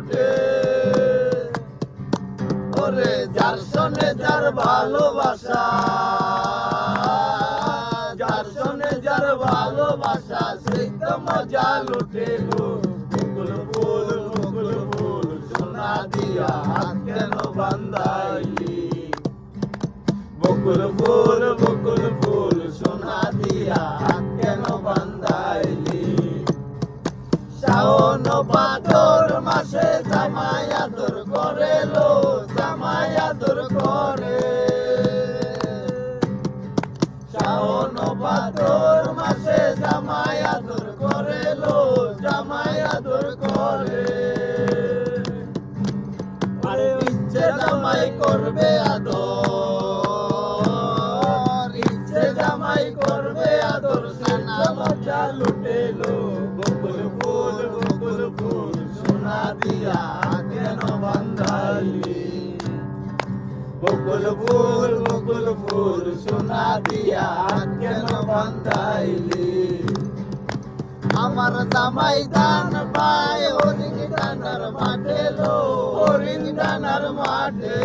ফুটে ওরে যার সনে যার ভালোবাসা, যার সনে যার ভালোবাসা, সেই তো মজা লুটে গো। বকুল ফুল বকুল ফুল, সোনা দিয়া হাত কেন বকুল ফুল বকুল ফুল, সোনা দিয়া হাত কেন বান্ধাইলি? শাওন পাথর মাসে জামাই আদর করে লো জামাই আদর করে। শাওন পাথর মাসে জামাই আদর করে লো জামাই আদর করে। আরে ইচ্ছে জামাই করবে আদর, ইচ্ছে জামাই করবে আদর, সানা মজা লুটেলো। বকুল ফুল বকুল ফুল, সোনা দিয়া কেন বান্ধাইলি? আমার জামাই দান পায় হরিণ ডানার মাঠে লো হরিণ ডানার মাঠে।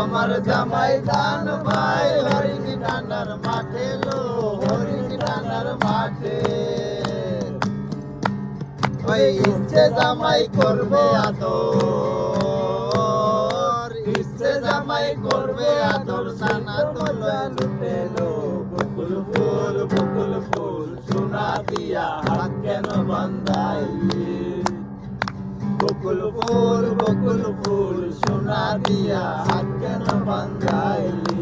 আমার জামাই দান পায় হরিণ ডানার মাঠে লো হরিণ ডানার মাঠে। ওই ইচ্ছে জামাই করবে আদর। ইচ্ছে জামাই করবে আদর সানা তোলা লুটে লো বকুল ফুল বকুল ফুল, সোনা দিয়া হাত কেন বান্ধাইলি? বকুল ফুল বকুল ফুল, সোনা দিয়া হাত কেন বান্ধাইলি?